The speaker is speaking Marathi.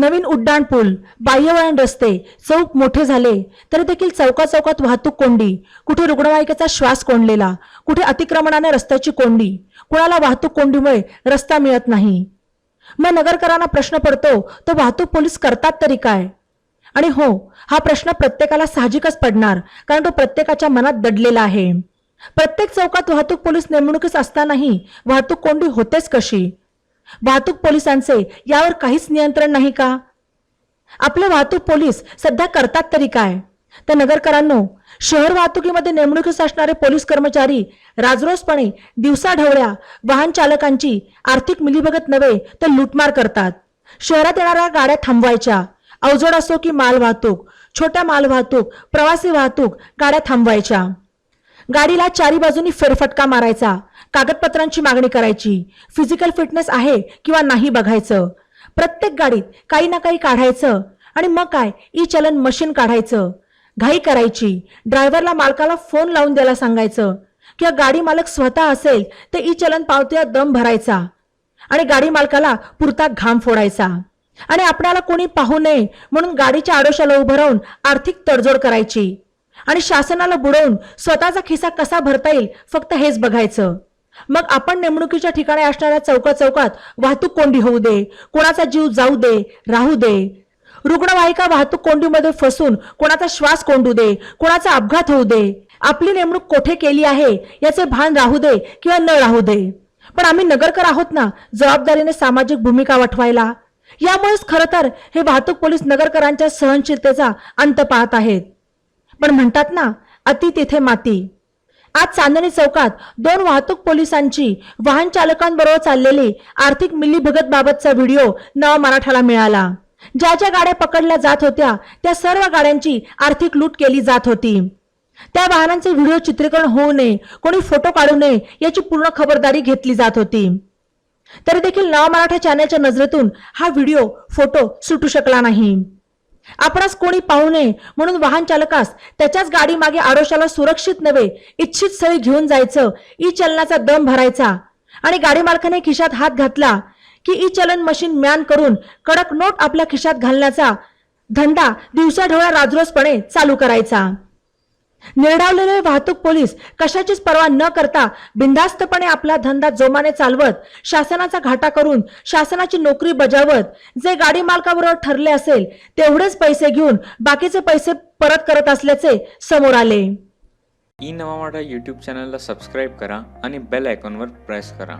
नवीन उड्डाण पूल बाह्यवळण रस्ते चौक मोठे झाले तरी देखील चौका चौकात वाहतूक कोंडी. कुठे रुग्णवाहिकेचा श्वास कोंडलेला कुठे अतिक्रमणाने रस्त्याची कोंडी. कुणाला वाहतूक कोंडीमुळे रस्ता मिळत नाही. मग नगरकरांना प्रश्न पडतो तो वाहतूक पोलीस करतात तरी काय? आणि हो हा प्रश्न प्रत्येकाला साहजिकच पडणार कारण तो प्रत्येकाच्या मनात दडलेला आहे. प्रत्येक चौकात वाहतूक पोलीस नेमणुकीस असतानाही वाहतूक कोंडी होतेच कशी? वाहतूक पोलिसांचे यावर काहीच नियंत्रण नाही का? आपले वाहतूक पोलीस सध्या करतात तरी काय? तर नगरकरांनो शहर वाहतुकीमध्ये नेमणुकीस असणारे पोलीस कर्मचारी राजरोसपणे दिवसाढवळ्या वाहन चालकांची आर्थिक मिलीभगत नव्हे तर लुटमार करतात. शहरात येणाऱ्या गाड्या थांबवायच्या. अवजड असो की माल वाहतूक छोट्या माल वाहतूक प्रवासी वाहतूक गाड्या थांबवायच्या. गाडीला चारी बाजूनी फेरफटका मारायचा कागदपत्रांची मागणी करायची फिजिकल फिटनेस आहे किंवा नाही बघायचं. प्रत्येक गाडीत काही ना काही काढायचं आणि मग काय? ई चलन मशीन काढायचं. घाई करायची. ड्रायव्हरला मालकाला फोन लावून द्यायला सांगायचं किंवा गाडी मालक स्वतः असेल तर ई चलन पावत्या दम भरायचा आणि गाडी मालकाला पुरता घाम फोडायचा. आणि आपल्याला कोणी पाहू नये म्हणून गाडीच्या आडोशाला उभं राहून आर्थिक तडजोड करायची. आणि शासनाला बुडवून स्वतःचा खिसा कसा भरता येईल फक्त हेच बघायचं. मग आपण नेमणुकीच्या ठिकाणी असणाऱ्या चौका चौकात वाहतूक कोंडी होऊ दे कोणाचा जीव जाऊ दे राहू दे. रुग्णवाहिका वाहतूक कोंडीमध्ये फसून कोणाचा श्वास कोंडू दे कोणाचा अपघात होऊ दे. आपली नेमणूक कोठे केली आहे याचे भान राहू दे किंवा न राहू दे. पण आम्ही नगरकर आहोत ना जबाबदारीने सामाजिक भूमिका वठवायला. यामुळेच खरं तर हे वाहतूक पोलीस नगरकरांच्या सहनशीलतेचा अंत पाहत आहेत. पण म्हणतात ना अति तिथे माती. आज चांदणी चौकात दोन वाहतूक पोलिसांची वाहन चालकांबरोबर चाललेली आर्थिक मिलीभगत बाबतचा व्हिडिओ नवा मराठाला मिळाला. ज्या ज्या गाड्या पकडल्या जात होत्या त्या सर्व गाड्यांची आर्थिक लूट केली जात होती. त्या वाहनांचे व्हिडिओ चित्रीकरण होऊ नये कोणी फोटो काढू नये याची पूर्ण खबरदारी घेतली जात होती. तरी देखील नवा मराठा चॅनलच्या नजरेतून हा व्हिडिओ फोटो सुटू शकला नाही. आपणास कोणी पाहू नये म्हणून वाहन चालकास त्याच्याच गाडी मागे आडोशाला सुरक्षित नव्हे इच्छित स्थळी घेऊन जायचं ई चलनाचा दम भरायचा. आणि गाडी मालकाने खिशात हात घातला की ई चलन मशीन म्यान करून कडक नोट आपल्या खिशात घालण्याचा धंदा दिवसाढवळ्या राजरोसपणे चालू करायचा. निर्डावलेले वाहतूक पोलीस कशाचीच पर्वा न करता बिनधास्तपणे आपला धंदा जोमाने चालवत शासनाचा घाटा करून शासनाची नोकरी बजावत जे गाडी मालकाबरोबर ठरले असेल तेवढेच पैसे घेऊन बाकीचे पैसे परत करत असल्याचे समोर आले. ई नवा मराठा यूट्यूब चॅनलला सबस्क्राईब करा आणि बेल आयकॉनवर प्रेस करा.